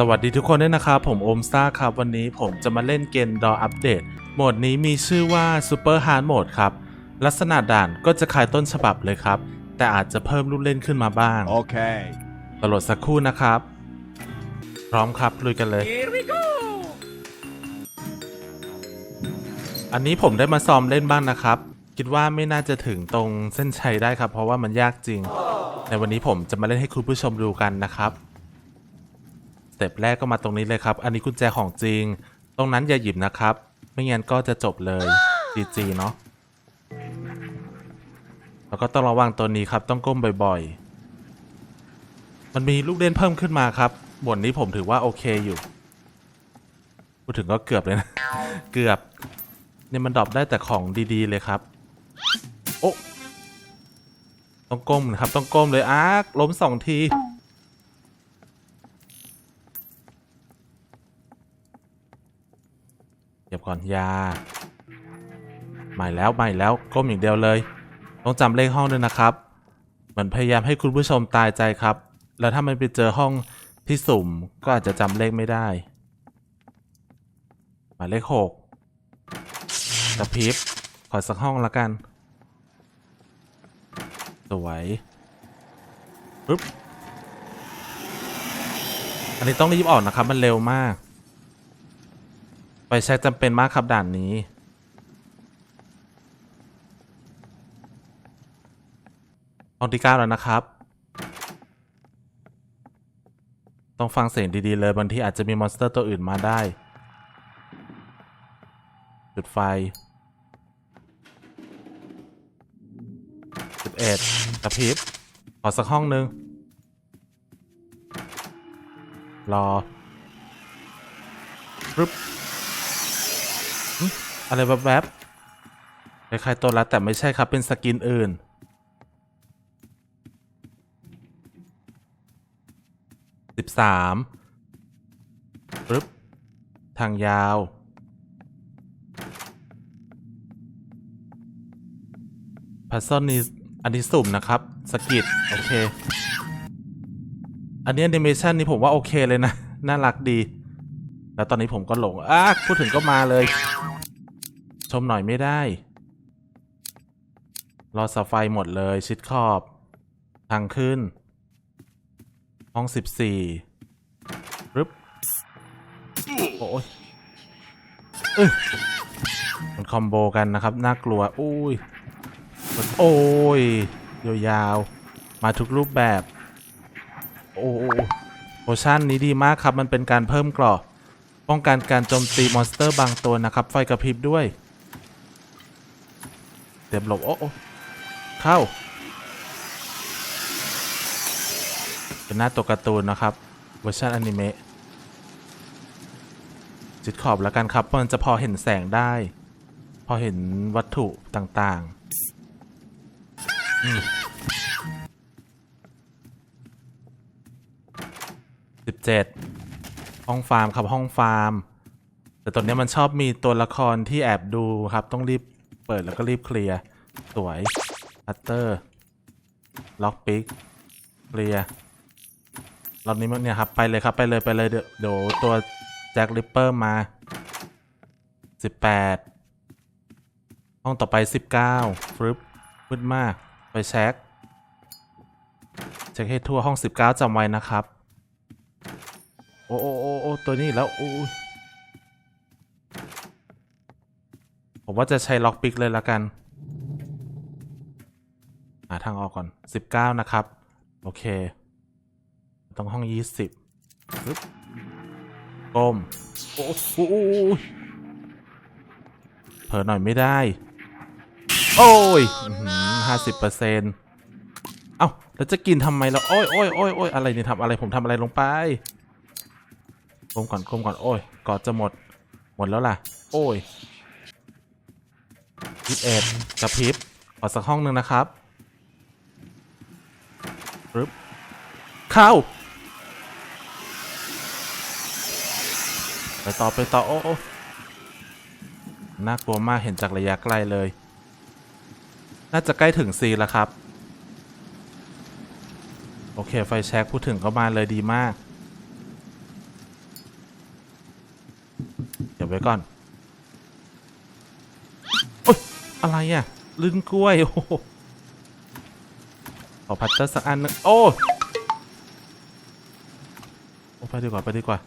สวัสดีทุกคนด้วยนะครับ ผมโอมซ่าครับ วันนี้ผมจะมาเล่นเกมดออัปเดตโหมดนี้มีชื่อว่า Super Hard Mode ครับ ลักษณะด่านก็จะคล้ายต้นฉบับเลยครับ แต่อาจจะเพิ่มลูกเล่นขึ้นมาบ้าง Okay. ตลดสักครู่นะครับ พร้อมครับ ลุยกันเลย Here we go. อันนี้ผมได้มาซ้อมเล่นบ้างนะครับ คิดว่าไม่น่าจะถึงตรงเส้นชัยได้ครับ เพราะว่ามันยากจริง ในวันนี้ผมจะมาเล่นให้คุณผู้ชมดูกันนะครับส เต็ปแรกก็มาตรงนี้เลยครับ อันนี้กุญแจของจริง ตรงนั้นอย่าหยิบนะครับ ไม่งั้นก็จะจบเลย GG เนาะแล้วก็ต้องระวังตัวนี้ครับ ต้องก้มบ่อยๆ มันมีลูกเล่นเพิ่มขึ้นมาครับบทนี้ผมถือว่าโอเคอยู่ พูดถึงก็เกือบเลยนะ เกือบ เนี่ยมันดรอปได้แต่ของดีๆเลยครับ โอ้ต้องก้มนะครับ ต้องก้มเลยอาร์คล้มสองที ก่อนยาใหม่แล้วใหม่แล้วก้มอย่างเดียวเลย ต้องจำเลขห้องด้วยนะครับ เหมือนพยายามให้คุณผู้ชมตายใจครับ แล้วถ้ามันไปเจอห้องที่สุ่มก็อาจจะจำเลขไม่ได้ หมายเลขหกกระพริบขอสักห้องละกัน สวยปึ๊บอันนี้ต้องรีบออกนะครับ มันเร็วมาก ไปใช้จำเป็นมากครับด่านนี้ห้องที่เก้าแล้วนะครับ ต้องฟังเสียงดีๆเลยบางทีอาจจะมีมอนสเตอร์ตัวอื่นมาได้ จุดไฟสิบเอ็ดกระพริบขอสักห้องหนึ่งรอปึ๊บ อะไรแวบๆคล้ายๆตัวละแต่ไม่ใช่ครับเป็นสกินอื่น สิบสามปึ๊บ ทางยาว พัซเซิลนี้อันนี้สุ่มนะครับ สกิดโอเค อันนี้แอนิเมชันนี้ผมว่าโอเคเลยนะ น่ารักดี แล้วตอนนี้ผมก็หลงอะพูดถึงก็มาเลย ชมหน่อยไม่ได้ รอสไฟหมดเลยชิดขอบ ทางขึ้น ห้องสิบสี่รึบโอ้ยเอ้ยมันคอมโบกันนะครับ น่ากลัว อุ้ย โอ้ย ยาวๆ มาทุกรูปแบบ โอ้โมชั่นนี้ดีมากครับ มันเป็นการเพิ่มกรอบป้องกันการโจมตีมอนสเตอร์บางตัวนะครับ ไฟกระพริบด้วย เตรียมหลบ โอ้โอเข้า เป็นหน้าตัวการ์ตูนนะครับ เวอร์ชันอนิเมะจิตขอบแล้วกันครับ มันจะพอเห็นแสงได้ พอเห็นวัตถุต่างๆสิบเจ็ดห้องฟาร์มครับห้องฟาร์ม แต่ตอนนี้มันชอบมีตัวละครที่แอบดูครับ ต้องรีบ เปิดแล้วก็รีบเคลียร์สวยพัตเตอร์ล็อกปิกเคลียร์รอบนี้มันเนี่ยครับไปเลยครับไปเลยไปเลยเดี๋ยวตัวแจ็คริปเปอร์มา18ห้องต่อไป19ฟรึบมืดมากไปเช็คเช็คให้ทั่วห้อง19จำไว้นะครับ โอ้โอ้โอ้โอตัวนี้แล้วโอ้ย ผมว่าจะใช้ล็อกปิกเลยละกันหาทางออกก่อน 19 นะครับ โอเค ต้องห้อง 20ปึ๊บก้มโอ้โหเผลอหน่อยไม่ได้ โอ้ยห้าสิบเปอร์เซ็นต์เอ้า แล้วจะกินทำไมล่ะ โอ้ยโอ้ยโอ้ยโอ้ยอะไรเนี่ยทำอะไรผมทำอะไรลงไปก้มก่อนก้มก่อน โอ้ยกอดจะหมด หมดแล้วล่ะ โอ้ย ยิบเอ็ดกระพริบขอสักห้องหนึ่งนะครับปึ๊บเข้าไปต่อไปต่อโอ้น่ากลัวมากเห็นจากระยะไกลเลย น่าจะใกล้ถึงซีแล้วครับ โอเค ไฟแช็กพูดถึงก็มาเลยดีมากบไว้ก่อนโอะไรอะลื่นกล้วย โอ้โหขอพัตเตอร์สักอันหนึงโอ้โอ้ไปดีกว่า ไปดีกว่า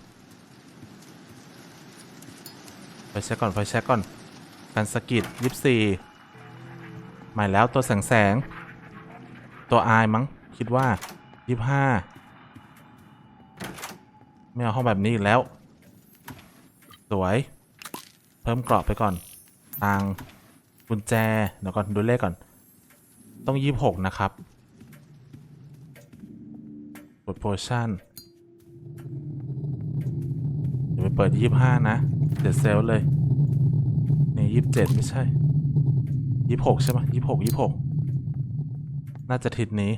ไฟแช็กก่อน ไฟแช็กก่อน การสกิดยี่สี่หม่แล้วตัวแสงแสง ตัวอายมั้ง คิดว่ายี่ห้าไม่เอาห้องแบบนี้อีกแล้ว สวย เพิ่มกรอบไปก่อนตัง กุญแจ เดี๋ยวก่อน ดูเลขก่อน ต้องยี่บหกนะครับกดโพชั่นเดี๋ยวไปเปิดยี่บห้านะเดี๋ยวเซลเลย นี่ยี่สิบเจ็ดไม่ใช่ยี่บหกใช่ไหมยี่บหกยี่บหกน่าจะทิศนี้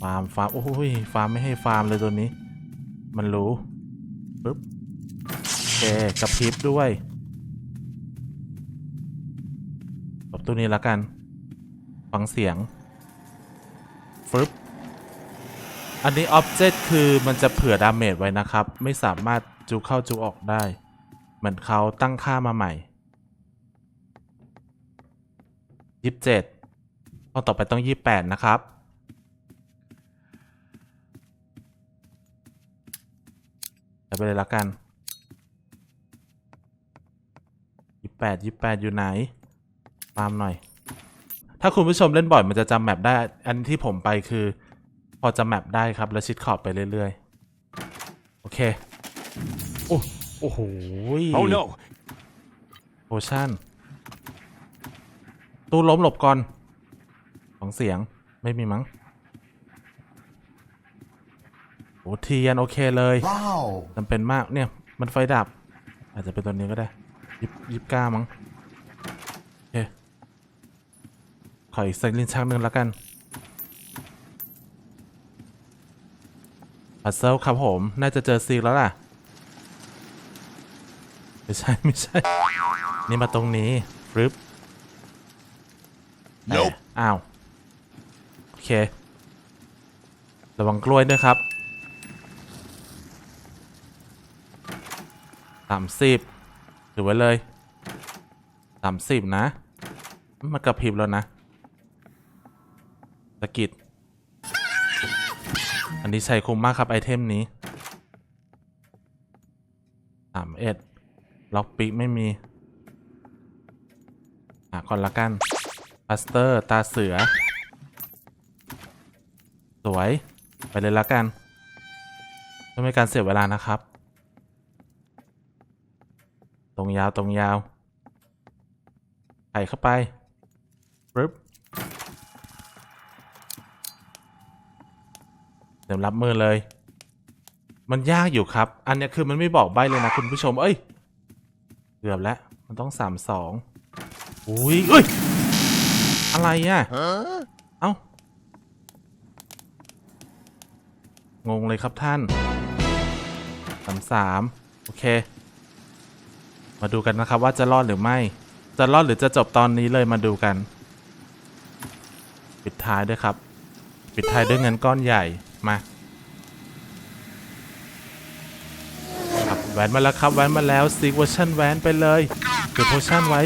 ฟาร์ม ฟาร์ม โอ้ย ฟาร์ม ไม่ให้ฟาร์มเลยตัวนี้ มันรู้ ปึ๊บ โอเคกระพริบด้วย ตัวนี้แล้วกัน ฟังเสียงฟึบอันนี้ Object คือมันจะเผื่อดาเมจไว้นะครับ ไม่สามารถจูเข้าจูออกได้ เหมือนเขาตั้งค่ามาใหม่ยี่สิบเจ็ดข้อต่อไปต้องยี่แปดนะครับไปเลยละกันยี่แปดยี่แปดอยู่ไหน ตามหน่อย ถ้าคุณผู้ชมเล่นบ่อยมันจะจำแมปได้ อันที่ผมไปคือ พอจำแมปได้ครับ แล้วชิดขอบไปเรื่อยๆ โอเค โอ้โอ้โห Oh no! โพชั่นตู้ล้มหลบก่อน ของเสียงไม่มีมั้งโอ้เทียนโอเคเลย Wow. จำเป็นมากเนี่ย มันไฟดับ อาจจะเป็นตัวนี้ก็ได้ยิบยิบก้ามั้งโอเค ขออีกสักลิ้นชักหนึ่งแล้วกันพัซเซิลครับผม น่าจะเจอซีกแล้วล่ะ ไม่ใช่ ไม่ใช่ นี่มาตรงนี้ฟรึบ Nope อ้าว โอเค ระวังกล้วยด้วยครับสามสิบถือไว้เลยสามสิบนะมากระพริบแล้วนะ สะกิดอันนี้ใช้คุ้มมากครับ ไอเทมนี้สามเอ็ดล็อกปิกไม่มีอะก่อนละกันปัสเตอร์ตาเสือ สวย ไปเลยละกันเพื่อไม่ให้การเสียเวลานะครับ ตรงยาวตรงยาวไถเข้าไปปึ๊บ ต็มรับมือเลย มันยากอยู่ครับ อันนี้คือมันไม่บอกใบเลยนะคุณผู้ชม เอ้ย เกือบแล้ว มันต้องสามสองอุ้ยเอ้ย อะไรอะเอ้างงเลยครับท่านสามสามโอเค มาดูกันนะครับว่าจะรอดหรือไม่ จะรอดหรือจะจบตอนนี้เลยมาดูกัน ปิดท้ายด้วยครับ ปิดท้ายด้วยเงินก้อนใหญ่ มาครับแหวนมาแล้วครับแหวนมาแล้วซีเวอร์ชันแหวนไปเลยเก็บโพชั่นไว้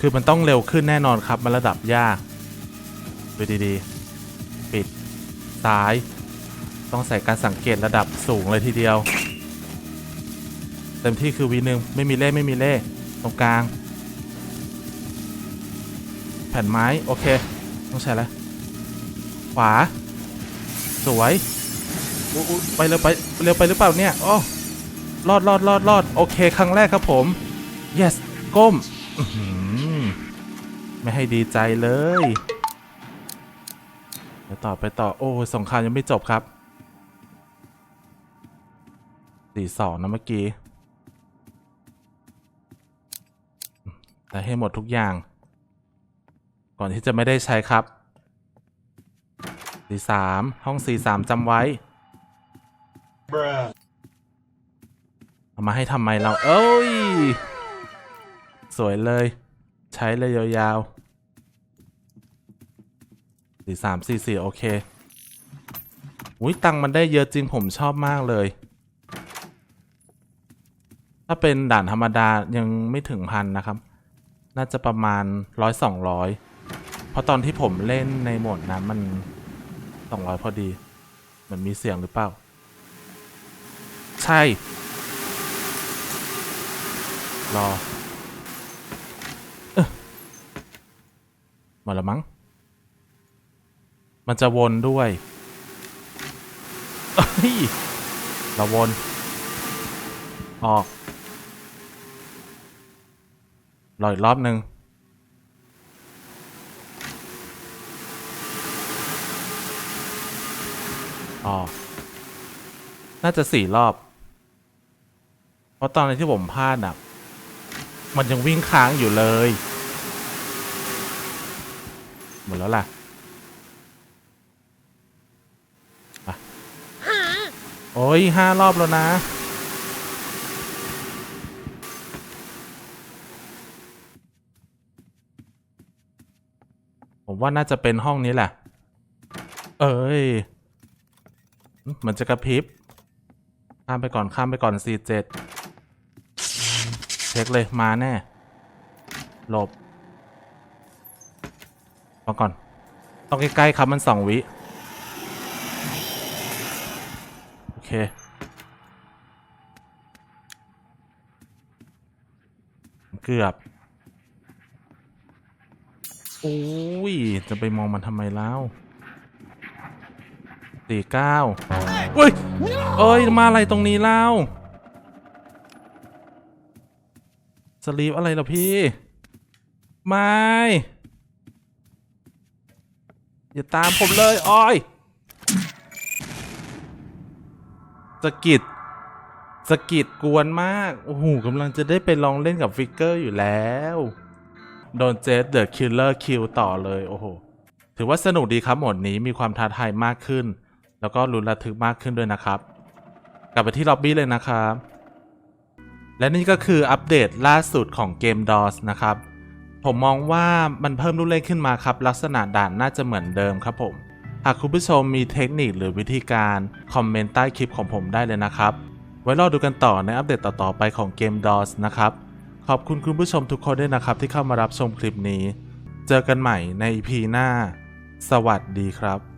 คือมันต้องเร็วขึ้นแน่นอนครับ มันระดับยากดูดีๆ ปิดซ้าย ต้องใส่การสังเกตระดับสูงเลยทีเดียว เต็มที่คือวีหนึ่งไม่มีเลขไม่มีเลขตรงกลาง แผ่นไม้ โอเค ต้องใช้แล้ว ขวา สวยไปเร็วไปเร็วไปหรือเปล่าเนี่ยโอ้รอดรอดรอดรอดโอเค ครั้งแรกครับผม yes ก้มไม่ให้ดีใจเลยไปต่อไปต่อโอ้สงครามยังไม่จบครับสี่สองนะเมื่อกี้แต่ให้หมดทุกอย่าง ก่อนที่จะไม่ได้ใช้ครับ สี่สามห้องสี่สามจำไว้ Bruh. เอามาให้ทำไมเรา เอ้ย สวยเลย ใช้เลยยาวๆสี่สามสี่สี่โอเค อุ้ยตังมันได้เยอะจริงผมชอบมากเลย ถ้าเป็นด่านธรรมดายังไม่ถึงพันนะครับ น่าจะประมาณร้อยสองร้อยเพราะตอนที่ผมเล่นในโหมดนั้นมัน องร้อยพอดีเหมือนมีเสียงหรือเปล่า ใช่ รอเอ๊ะหมาล้วมั้ง มันจะวนด้วยเอ้ยเราวน ออกรออีกรอบหนึ่ง ออน่าจะสี่รอบ เพราะตอนที่ผมพลาดอะ มันยังวิ่งค้างอยู่เลย หมดแล้วล่ะโอ้ยห้ารอบแล้วนะ ผมว่าน่าจะเป็นห้องนี้แหละ เอ้ย มือนจะกระพริบ ข้ามไปก่อนข้ามไปก่อนสี่เจ็ดเช็คเลยมาแน่ หลบมาก่อน ต้องใกล้ๆครับมันสองวิ โอเคเกือบโอ้ย จะไปมองมันทำไมแล้ว สี่เก้าเฮ้ย เอ้ย มาอะไรตรงนี้เล่าสลีปอะไรเหรอพี่ ไม่ อย่าตามผมเลยอ้อยสะกิดสะกิดกวนมาก โอ้โหกำลังจะได้ไปลองเล่นกับฟิกเกอร์อยู่แล้ว โดนเจสเดอะคิลเลอร์คิวต่อเลย โอ้โห ถือว่าสนุกดีครับโหมดนี้มีความท้าทายมากขึ้น แล้วก็ลุ้นระทึกมากขึ้นด้วยนะครับ กลับไปที่ล็อบบี้เลยนะครับ และนี่ก็คืออัปเดตล่าสุดของเกม DOS นะครับ ผมมองว่ามันเพิ่มลูกเล่นขึ้นมาครับ ลักษณะด่านน่าจะเหมือนเดิมครับผม หากคุณผู้ชมมีเทคนิคหรือวิธีการคอมเมนต์ใต้คลิปของผมได้เลยนะครับ ไว้รอดูกันต่อในอัปเดตต่อๆไปของเกม DOS นะครับ ขอบคุณคุณผู้ชมทุกคนด้วยนะครับที่เข้ามารับชมคลิปนี้ เจอกันใหม่ใน EP หน้า สวัสดีครับ